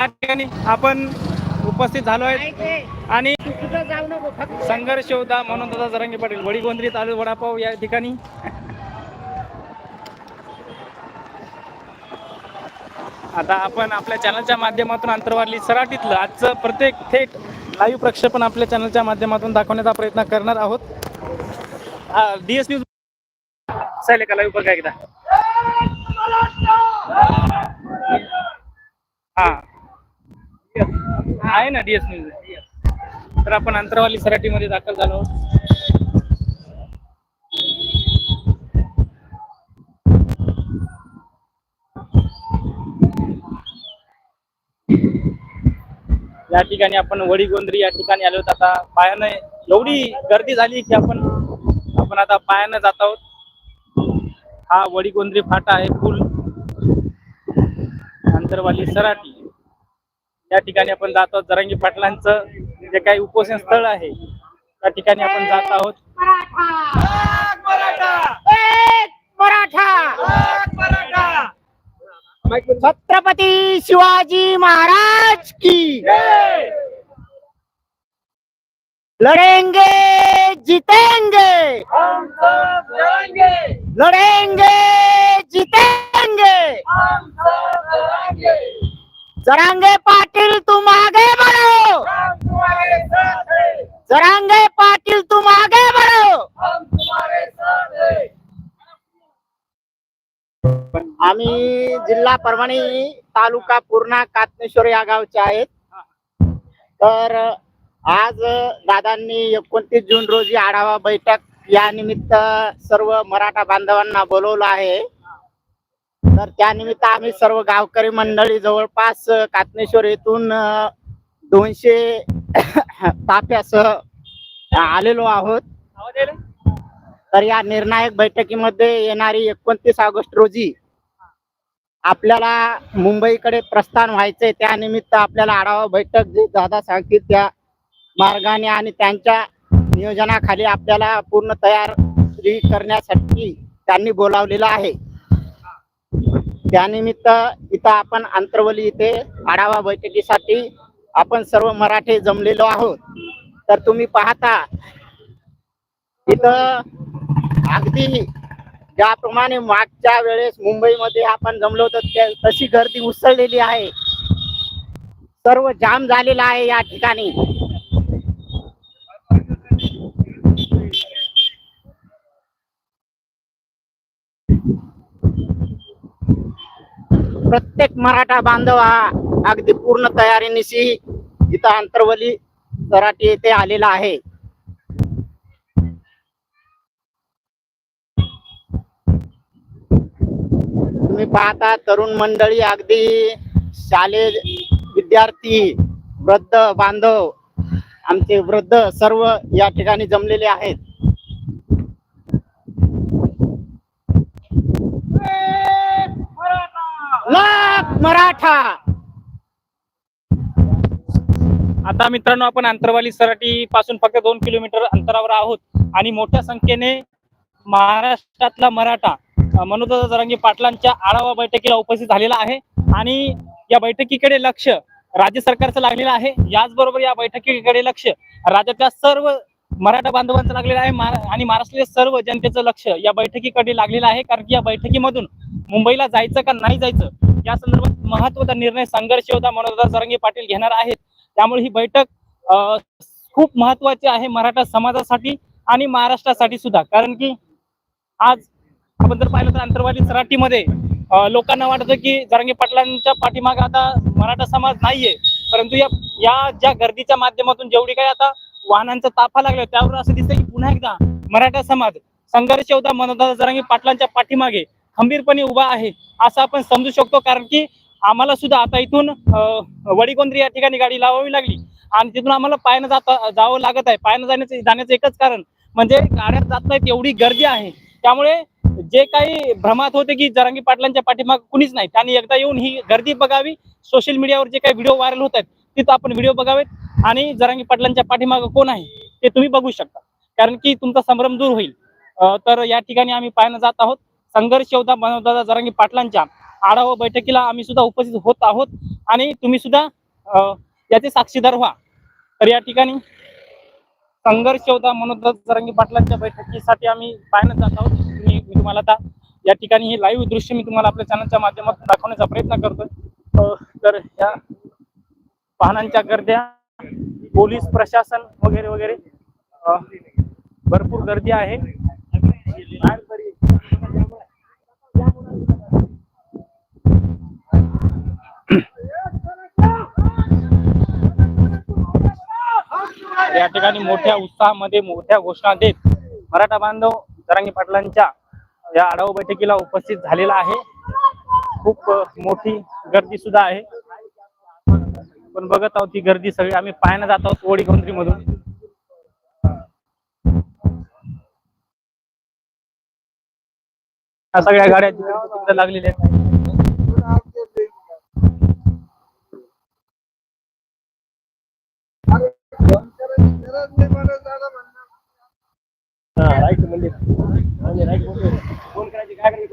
या ठिकाणी आपण उपस्थित झालो आहे आणि संघर्ष होता म्हणून दादा जरांगे पाटील. वडी गोंद्री तालु वडापाव या ठिकाणी. आता आपण आपल्या चॅनलच्या माध्यमातून अंतरवाली सराटीतलं आजचं प्रत्येक थेट लाईव्ह प्रक्षेपण आपल्या चॅनलच्या माध्यमातून दाखवण्याचा प्रयत्न करणार आहोत. डी एस न्यूज चालेल का लाईव्ह बघा एकदा? हा. आहे ना डी एस न्यूज तर आपण अंतरवाली सराटीमध्ये दाखल झालो आहोत. या ठिकाणी आपण वडीगोंद्री या ठिकाणी आलो आहोत आता पायानं एवढी गर्दी झाली की आपण आपण आता पायानं जात आहोत. हा वडीगोंद्री फाटा आहे पूल अंतरवाली सराटी या ठिकाणी आपण जात आहोत. जरांगी पाटलांचं जे काही उपोषण स्थळ आहे त्या ठिकाणी आपण जात आहोत. छत्रपती शिवाजी महाराज की. लड़ेंगे जीतेंगे. लड़ेंगे जीतेंगे. जरांगे पाट तुम आगे बढ़ो जरांगे पाटिल तुम आगे बढ़ो आम्ही जिल्हा परभणी तालुका पूर्णा कातनेश्वर या गावचे आहेत. तर आज दादांनी एकोणतीस जून रोजी आढावा बैठक या निमित्त सर्व मराठा बांधवांना बोलवलं आहे. तर त्यानिमित्त आम्ही सर्व गावकरी मंडळी जवळपास कातनेश्वर येथून दोनशे ताफ्यासह आलेलो आहोत? तर या निर्णायक बैठकीमध्ये येणारी एकोणतीस ऑगस्ट रोजी आपल्याला मुंबईकडे प्रस्थान व्हायचंय. त्यानिमित्त आपल्याला आढावा बैठक जे दादा सांगतील त्या मार्गाने आणि त्यांच्या नियोजनाखाली आपल्याला पूर्ण तयारी करण्यासाठी त्यांनी बोलावलेलं आहे. त्यानिमित्त इथं आपण अंतरवली इथे आढावा बैठकीसाठी आपण सर्व मराठे जमलेलो आहोत. तर तुम्ही पाहता इथं अगदी ज्याप्रमाणे मागच्या वेळेस मुंबईमध्ये आपण जमलो होतो तशी गर्दी उसळलेली आहे. सर्व जाम झालेला आहे या ठिकाणी. प्रत्येक मराठा बांधव हा अगदी पूर्ण तयारीनिशी इथं अंतरवली तराटी येथे आलेला आहे. तुम्ही पाहता तरुण मंडळी अगदी शालेय विद्यार्थी वृद्ध बांधव आमचे वृद्ध सर्व या ठिकाणी जमलेले आहेत. मराठा! आता मित्रांनो आपण आंतरवाली सराटी पासून फक्त दोन किलोमीटर अंतरावर आहोत. आणि मोठ्या संख्येने महाराष्ट्रातला मराठा अ, जरांगी पाटलांच्या आढावा बैठकीला उपस्थित झालेला आहे. आणि या बैठकीकडे लक्ष राज्य सरकारचं लागलेलं आहे. याचबरोबर या बैठकीकडे लक्ष राज्यातल्या सर्व मराठा बांधवांचं लागलेलं आहे. आणि महाराष्ट्रातल्या सर्व जनतेचं लक्ष या बैठकीकडे लागलेलं आहे. कारण की या बैठकीमधून मुंबईला जायचं का नाही जायचं या संदर्भात महत्त्वाचा निर्णय संघर्ष होता मनोज जरांगे पाटील घेणार आहेत. त्यामुळे ही बैठक खूप महत्वाची आहे मराठा समाजासाठी आणि महाराष्ट्रासाठी सुद्धा. कारण की आज आपण जर पाहिलं तर अंतरवाली सराटीमध्ये लोकांना वाटतं की जरंगी पाटलांच्या पाठीमागे आता मराठा समाज नाहीये. परंतु या या ज्या गर्दीच्या माध्यमातून जेवढी काही आता वाहनांचा ताफा लागला त्यावर असं दिसतं की पुन्हा एकदा मराठा समाज संघर्ष होता मनोदा जरंगी पाटलांच्या पाठीमागे खंबीरपणे उभा आहे असं आपण समजू शकतो. कारण की आम्हाला सुद्धा आता इथून अ, वडीगोंद्री या ठिकाणी गाडी लावावी लागली. आणि तिथून आम्हाला पायनं जाता जावं लागत आहे. पायनं जाण्याचं जाण्याचं एकच कारण म्हणजे गाड्या जात नाहीत एवढी गर्दी आहे. त्यामुळे जे काही भ्रमात होते की जरांगी पाटलांच्या पाठीमाग कुणीच नाही. त्यांनी एकदा येऊन ही गर्दी बघावी. सोशल मीडियावर जे काही व्हिडिओ व्हायरल होत आहेत तिथं आपण व्हिडिओ बघावेत. आणि जरांगी पाटलांच्या पाठीमाग कोण आहे ते तुम्ही बघू शकता. कारण की तुमचा संभ्रम दूर होईल. तर या ठिकाणी आम्ही पाहायला जात आहोत. संघर्ष योद्धा मनोदादा जरांगी पाटलांच्या आढावा बैठकीला आम्ही सुद्धा उपस्थित होत आहोत. आणि तुम्ही सुद्धा याचे साक्षीदार व्हा. तर या ठिकाणी संघर्ष होता मनोज जरांगी पाटलांच्या बैठकीसाठी आम्ही पाहण्यात जात आहोत. मी मी तुम्हाला आता या ठिकाणी हे लाईव्ह दृश्य मी तुम्हाला आपल्या चॅनलच्या माध्यमातून दाखवण्याचा प्रयत्न करतोय. तर या वाहनांच्या गर्द्या पोलीस प्रशासन वगैरे वगैरे भरपूर गर्दी आहे. या ठिकाणी मोठ्या उत्साहामध्ये मोठ्या घोषणा देत मराठा बांधव जरांगी पाटलांच्या या आढावा बैठकीला उपस्थित झालेला आहे. खूप मोठी गर्दी सुद्धा आहे. पण बघत आहोत ही गर्दी सगळी. आम्ही पाहायला जात आहोत ओडी काउंट्री मधून सगळ्या गाड्या तिकडे लागलेल्या आहेत. రైట్ మళ్ళీ రైట్ ఫోన్ కాదు కాకరికి